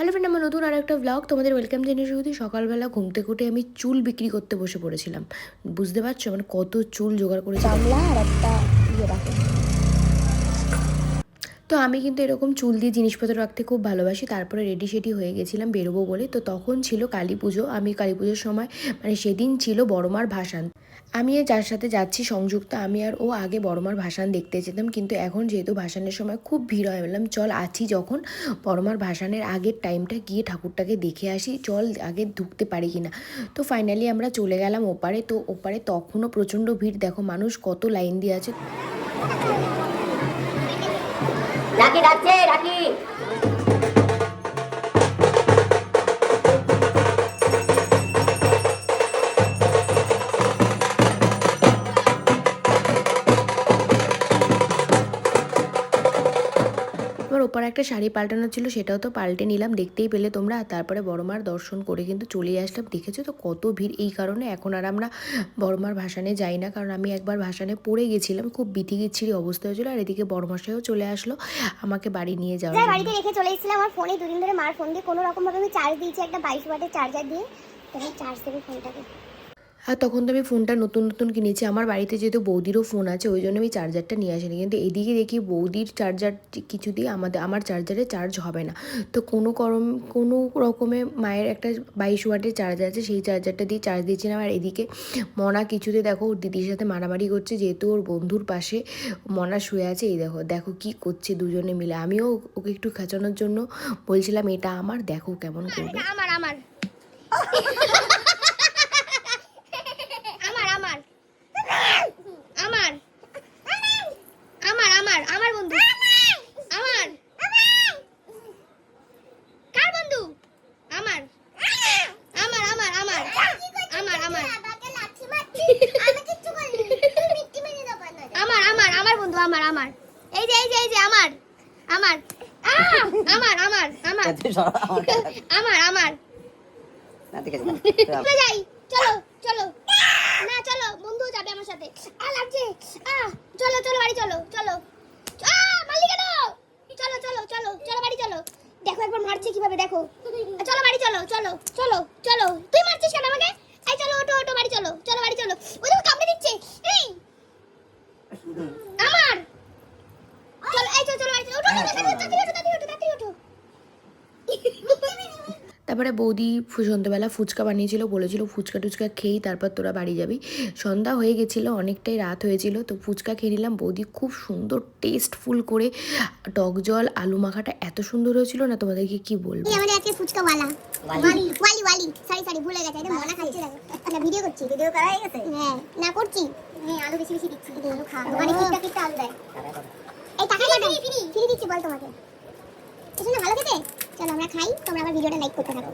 Hello friend আমার নতুন আর একটা ব্লগ তোমাদের ওয়েলকাম জানিয়ে শুধু সকালবেলা ঘুম থেকে উঠে আমি চুল বিক্রি করতে বসে পড়েছিলাম। বুঝতে পারছ? মানে কত চুল জোগাড় করেছি। আর একটা ইয়ে তো আমি কিন্তু এরকম চুল দিয়ে জিনিসপত্র রাখতে খুব ভালোবাসি, তারপরে রেডি সেডি হয়ে গেছিলাম বেরোবো বলে। তো তখন ছিল কালী পুজো, আমি কালী পুজোর সময় মানে সেদিন ছিল বড়মার ভাসান। আমি যার সাথে যাচ্ছি সংযুক্ত, আমি আর ও আগে বড়মার ভাসান দেখতে যেতাম, কিন্তু এখন যেহেতু ভাসানের সময় খুব ভিড় হয় বললাম, চল আছি যখন বড়মার ভাসানের আগের টাইমটা গিয়ে ঠাকুরটাকে দেখে আসি, চল আগে ঢুকতে পারি কিনা তো ফাইনালি আমরা চলে গেলাম ওপারে, তো ওপারে তখনও প্রচণ্ড ভিড়, দেখো মানুষ কত লাইন দিয়ে আছে। রাখি রাখছে রাখি। আমার ওপারে একটা শাড়ি পাল্টানো ছিল সেটাও তো পাল্টে নিলাম দেখতেই পেলে তোমরা। তারপরে বড়মার দর্শন করে কিন্তু চলে আসলাম। দেখেছ তো কত ভিড় এই কারণে? এখন আর আমরা বড়মার ভাসানে যাই না কারণ আমি একবার ভাসানে পড়ে গেছিলাম খুব বিথি গিচ্ছিরি অবস্থা হয়েছিল। আর এদিকে বড়মশাইও চলে আসলো আমাকে বাড়ি নিয়ে জন্য। বাড়িতে রেখে চলে এসেছিলাম। আমার ফোনে দুদিন ধরে মার ফোন দিয়ে কোনো রকম ভাবে আমি চার্জ দিয়েছি একটা বাইশ ওয়াটের চার্জার দিয়ে। তখন চার্জ দেবে ফোনটাকে। আর তখন তো আমি ফোনটা নতুন নতুন কিনেছি। আমার বাড়িতে যেহেতু বৌদিরও ফোন আছে ওই জন্য আমি চার্জারটা নিয়ে আসিনি। কিন্তু এদিকে দেখি বৌদির চার্জার কিছু দিয়ে আমাদের আমার চার্জারে চার্জ হবে না। তো কোনো করম কোনো রকমে মায়ের একটা বাইশ ওয়াটের চার্জার আছে সেই চার্জারটা দিয়ে চার্জ দিয়েছিলাম। আর এদিকে মনা কিছুতে দেখো ওর দিদির সাথে মারামারি করছে যেহেতু ওর বন্ধুর পাশে মনা শুয়ে আছে। এই দেখো দেখো কি করছে দুজনে মিলে। আমিও ওকে একটু খাঁচানোর জন্য বলছিলাম এটা আমার দেখো কেমন করবে। আমার আমার। আমার আমার আমার আমার আমার আমার বন্ধু আমার কার বন্ধু আমার আমার আমার আমার আমার আমার আমার আমার আমার। এই যে এই যে এই যে আমার আমার। আমার আমার আমার। আমার আমার না ঠিক আছে যাই। চলো চলো। না চলো বন্ধু যাবে আমার সাথে। আ লাগছে। আ চলো চলো বাড়ি চলো চলো। আ মারলি কেন চলো চলো চলো চলো বাড়ি চলো। দেখো একবার মারছে কীভাবে দেখো। চলো বাড়ি চলো চলো চলো চলো। তুই মারছিস কেন আমাকে? এই চলো ওটো ওটো বাড়ি চলো চলো বাড়ি চলো ওই দেখো কামড়ে দিচ্ছে এই আমার চলো এই চলো চলো বাড়ি চলো ওটো ওটো তাড়াতাড়ি ওঠো তাড়াতাড়ি ওঠো তাড়াতাড়ি ওঠো তারপরে বৌদি সন্ধ্যাবেলা ফুচকা বানিয়েছিল বলেছিল ফুচকা টুচকা খেয়েই তারপর তোরা বাড়ি যাবি। সন্ধ্যা হয়ে গেছিল অনেকটাই রাত হয়েছিল তো ফুচকা খেয়ে নিলাম। বৌদি খুব সুন্দর টেস্টফুল করে টক জল আলু মাখাটা এত সুন্দর হয়েছিল না তোমাদেরকে কি বলব? আমাদের আজকে ফুচকা ওয়ালা। ওয়ালি ওয়ালি ওয়ালি। সরি সরি ভুলে গেছে এটা মনা খাচ্ছে না। ভিডিও করছি ভিডিও করা হয়ে গেছে? হ্যাঁ না করছি। হ্যাঁ আলু বেশি বেশি দিচ্ছি আলু খা মানে আলু দেয়। এই টাকা দিচ্ছি বল তোমাকে। ভালো খেতে? চলো আমরা খাই তোমরা আবার ভিডিওটা লাইক করতে থাকো।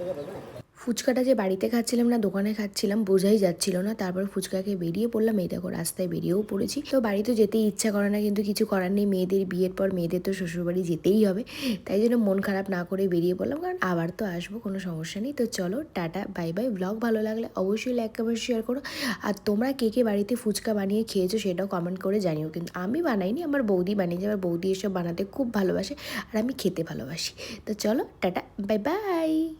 ফুচকাটা যে বাড়িতে খাচ্ছিলাম না, দোকানে খাচ্ছিলাম, বোঝাই যাচ্ছিল না। তারপর ফুচকাকে বেরিয়ে পড়লাম। এই দেখো, রাস্তায় বেরিয়েও পড়েছি। তো বাড়িতে যেতেই ইচ্ছা করে না, কিন্তু কিছু করার নেই। মেয়েদের বিয়ের পর মেয়েদের তো শ্বশুরবাড়ি যেতেই হবে। তাই জন্য মন খারাপ না করে বেরিয়ে পড়লাম। কারণ আবার তো আসব, কোনো সমস্যা নেই। তো চলো, টাটা, বাই বাই। ব্লগ ভালো লাগলে অবশ্যই লাইক কমেন্ট শেয়ার করো। আর তোমরা কে কে বাড়িতে ফুচকা বানিয়ে খেয়েছো সেটাও কমেন্ট করে জানিও। কিন্তু আমি বানাইনি, আমার বৌদি বানিয়েছে। আমার বৌদি এসব বানাতে খুব ভালোবাসে, আর আমি খেতে ভালোবাসি। তো চলো, টাটা, বাই বাই।